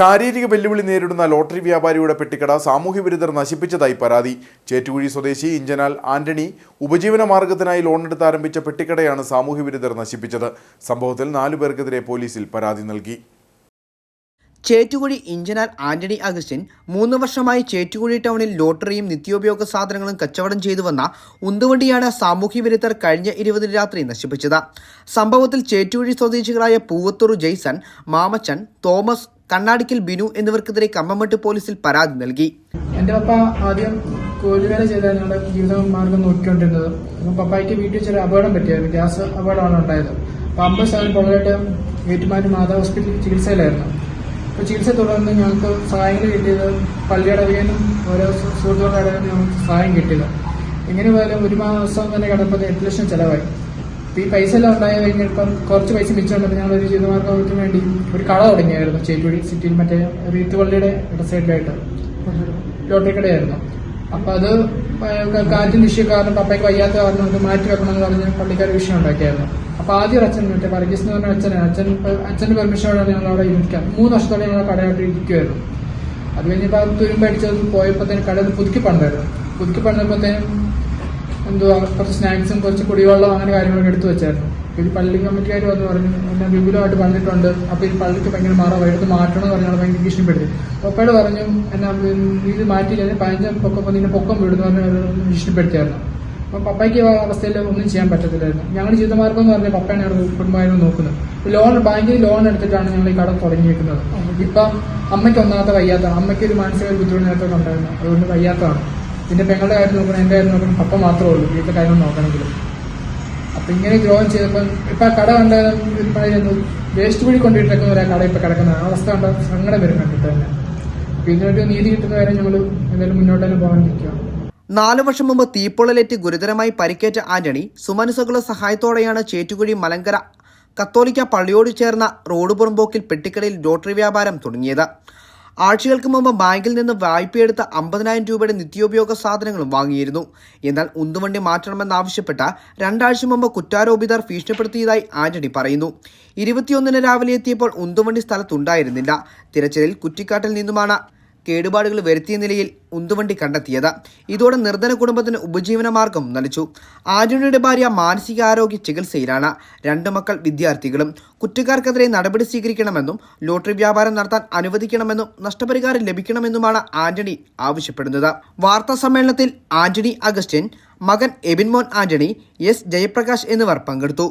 ശാരീരിക വെല്ലുവിളി നേരിടുന്ന ലോട്ടറി വ്യാപാരിയുടെ പെട്ടിക്കട സാമൂഹ്യ വിരുദ്ധർ നശിപ്പിച്ചതായി പരാതി. ചേറ്റുകുഴി സ്വദേശി ഇഞ്ചനാൽ ആന്റണി ഉപജീവന മാർഗത്തിനായി ലോണെടുത്ത് ആരംഭിച്ച പെട്ടിക്കടയാണ് സാമൂഹ്യ വിരുദ്ധർ നശിപ്പിച്ചത്. സംഭവത്തിൽ നാലു പേർക്കെതിരെ പോലീസിൽ പരാതി നൽകി. ചേറ്റുകുഴി ഇഞ്ചനാൽ ആന്റണി അഗസ്റ്റിൻ മൂന്ന് വർഷമായി ചേറ്റുകുഴി ടൗണിൽ ലോട്ടറിയും നിത്യോപയോഗ സാധനങ്ങളും കച്ചവടം ചെയ്തു വന്ന ഉന്തുവണ്ടിയാണ് സാമൂഹ്യ വിരുദ്ധർ കഴിഞ്ഞ ഇരുപതിന് രാത്രി നശിപ്പിച്ചത്. സംഭവത്തിൽ ചേറ്റുകുഴി സ്വദേശികളായ പൂവത്തൂർ ജെയ്സൺ മാമച്ചൻ തോമസ് കണ്ണാടിക്കൽ ബിനു എന്നിവർക്കെതിരെ കമ്പമട്ട് പോലീസിൽ പരാതി നൽകി. എന്റെ പപ്പ ആദ്യം കോഴിവേല ചെയ്താണ് ഞങ്ങളുടെ ജീവിത മാർഗം നോക്കിക്കൊണ്ടിരുന്നത്. അപ്പം പപ്പായ്ക്ക് വീട്ടിൽ ചെറിയ അപകടം പറ്റിയായിരുന്നു. ഗ്യാസ് അപകടമാണ് ഉണ്ടായത്. അപ്പം അമ്പത് ശതമാനം പൊള്ളലായിട്ട് ഏറ്റുമാനൂർ മാതാ ഹോസ്പിറ്റലിൽ ചികിത്സയിലായിരുന്നു. അപ്പോൾ ചികിത്സ തുടർന്ന് ഞങ്ങൾക്ക് സഹായങ്ങൾ കിട്ടിയത് പള്ളിയുടെ ഓരോ സുഹൃത്തുക്കളുടെ ഞങ്ങൾക്ക് സഹായം കിട്ടിയത്. എങ്ങനെ പോയാലും ഒരു മാസം തന്നെ കിടപ്പത് എട്ട് ലക്ഷം ചിലവായി. അപ്പോൾ ഈ പൈസ എല്ലാം ഉണ്ടായി കഴിഞ്ഞപ്പം കുറച്ച് പൈസ മിച്ചമുണ്ടപ്പോൾ ഞങ്ങൾ ഒരു ജീവിതമാർഗത്തിന് വേണ്ടി ഒരു കട തുടങ്ങിയായിരുന്നു. ചേറ്റുപടി സിറ്റിയിൽ മറ്റേ റീത്ത് പള്ളിയുടെ സൈഡിലായിട്ട് ലോട്ടറി കടയായിരുന്നു. അപ്പൊ അത് കാറ്റും വിഷയം കാരണം പപ്പയ്ക്ക് വയ്യാത്ത കാരണം അത് മാറ്റി വെക്കണമെന്ന് പറഞ്ഞ് പള്ളിക്കാർ വിഷയം ഉണ്ടാക്കിയായിരുന്നു. അപ്പൊ ആദ്യം അച്ഛൻ മറ്റേ എന്ന് പറഞ്ഞ അച്ഛനാണ്. അച്ഛൻ അച്ഛന്റെ പെർമിഷനോടെ ഞങ്ങൾ അവിടെ ഇരിക്കാം മൂന്ന് വർഷത്തോടെ ഞങ്ങൾ കടയായിട്ട് ഇരിക്കുമായിരുന്നു അത് കഴിഞ്ഞപ്പോൾ തുരുമ്പടിച്ചത് തന്നെ കടയിൽ പുതുക്കി പണ്ടായിരുന്നു പുതുക്കി പണ്ടപ്പോഴത്തേനും എന്തുവാ കുറച്ച് സ്നാക്സും കുറച്ച് കുടിവെള്ളം അങ്ങനെ കാര്യങ്ങളൊക്കെ എടുത്തു വെച്ചായിരുന്നു. ഈ പള്ളി കമ്മിറ്റിക്കാർ വന്ന് പറഞ്ഞു എന്നെ വിപുലമായിട്ട് പറഞ്ഞിട്ടുണ്ട്. അപ്പോൾ ഈ പള്ളിക്ക് ഭയങ്കര മാറാം. എടുത്ത് മാറ്റണം എന്ന് പറഞ്ഞാൽ ഭയങ്കര ഭീഷണിപ്പെടുത്തി. ഒപ്പയുടെ പറഞ്ഞു എന്നാ ഇത് മാറ്റിയില്ലെങ്കിൽ പതിനഞ്ചാം പൊക്കം നിന്നെ പൊക്കം വിടുന്നു പറഞ്ഞു ഭീഷണിപ്പെടുത്തിയായിരുന്നു. അപ്പോൾ പപ്പയ്ക്ക് അവസ്ഥയിൽ ഒന്നും ചെയ്യാൻ പറ്റത്തില്ലായിരുന്നു. ഞങ്ങളുടെ ജീവിതമാർഗം എന്ന് പറഞ്ഞാൽ പപ്പയാണ് ഞങ്ങൾ കുടുംബമായിരുന്നു നോക്കുന്നത്. ലോൺ ബാങ്കിൽ ലോൺ എടുത്തിട്ടാണ് ഞങ്ങൾ ഈ കട തുടങ്ങിയിരിക്കുന്നത് ഇപ്പം അമ്മയ്ക്ക് ഒന്നാമത്തെ വയ്യാത്ത അമ്മയ്ക്ക് ഒരു മാനസിക ബുദ്ധിമുട്ട് നേരത്തെ ഉണ്ടായിരുന്നു. അതുകൊണ്ട് വയ്യാത്തതാണ്. പിന്നെ പെങ്ങളുടെ കാര്യം നോക്കണം എന്റെ കാര്യം നോക്കണം. പപ്പ മാത്രമേ ഉള്ളൂ. വീട്ടിലെ കാര്യം നോക്കണമെങ്കിലും. അപ്പൊ ഇങ്ങനെ ദ്രോഹം ചെയ്തപ്പോൾ ഇപ്പൊ ആ കട കണ്ട ഒരു പറയുന്നത് വേസ്റ്റ് വഴി കൊണ്ടിട്ടേക്കുന്ന ഒരു കട ഇപ്പൊ കിടക്കുന്ന ആ അവസ്ഥ കണ്ട സങ്കടം വരും കണ്ടിട്ട് തന്നെ. അപ്പം ഇതിനൊരു നീതി കിട്ടുന്ന കാര്യം ഞങ്ങൾ എന്തായാലും മുന്നോട്ട് തന്നെ പോകാൻ നിൽക്കുക. നാലു വർഷം മുമ്പ് തീപ്പൊള്ളലേറ്റ് ഗുരുതരമായി പരിക്കേറ്റ ആന്റണി സുമനസുകളുടെ സഹായത്തോടെയാണ് ചേറ്റുകുഴി മലങ്കര കത്തോലിക്ക പള്ളിയോട് ചേർന്ന റോഡ് പുറമ്പോക്കിൽ പെട്ടിക്കടയിൽ ലോട്ടറി വ്യാപാരം തുടങ്ങിയത്. ആഴ്ചകൾക്ക് മുമ്പ് ബാങ്കിൽ നിന്ന് വായ്പയെടുത്ത അമ്പതിനായിരം രൂപയുടെ നിത്യോപയോഗ സാധനങ്ങളും വാങ്ങിയിരുന്നു. എന്നാൽ ഉന്തുവണ്ടി മാറ്റണമെന്നാവശ്യപ്പെട്ട രണ്ടാഴ്ച മുമ്പ് കുറ്റാരോപിതർ ഭീഷണിപ്പെടുത്തിയതായി ആന്റണി പറയുന്നു. ഇരുപത്തിയൊന്നിന് രാവിലെ എത്തിയപ്പോൾ ഉന്തുവണ്ടി സ്ഥലത്തുണ്ടായിരുന്നില്ല. തിരച്ചിലിൽ കുറ്റിക്കാട്ടിൽ നിന്നുമാണ് കേടുപാടുകൾ വരുത്തിയ നിലയിൽ ഉന്തുവണ്ടി കണ്ടെത്തിയത്. ഇതോടെ നിർധന കുടുംബത്തിന് ഉപജീവനമാർഗം മാർഗം നലിച്ചു ആന്റണിയുടെ ഭാര്യ മാനസികാരോഗ്യ ചികിത്സയിലാണ്. രണ്ട് മക്കൾ വിദ്യാർത്ഥികളും കുറ്റക്കാർക്കെതിരെ നടപടി സ്വീകരിക്കണമെന്നും ലോട്ടറി വ്യാപാരം നടത്താൻ അനുവദിക്കണമെന്നും നഷ്ടപരിഹാരം ലഭിക്കണമെന്നുമാണ് ആന്റണി ആവശ്യപ്പെടുന്നത്. വാർത്താ സമ്മേളനത്തിൽ ആന്റണി അഗസ്റ്റിൻ മകൻ എബിൻമോൻ ആന്റണി എസ് ജയപ്രകാശ് എന്നിവർ പങ്കെടുത്തു.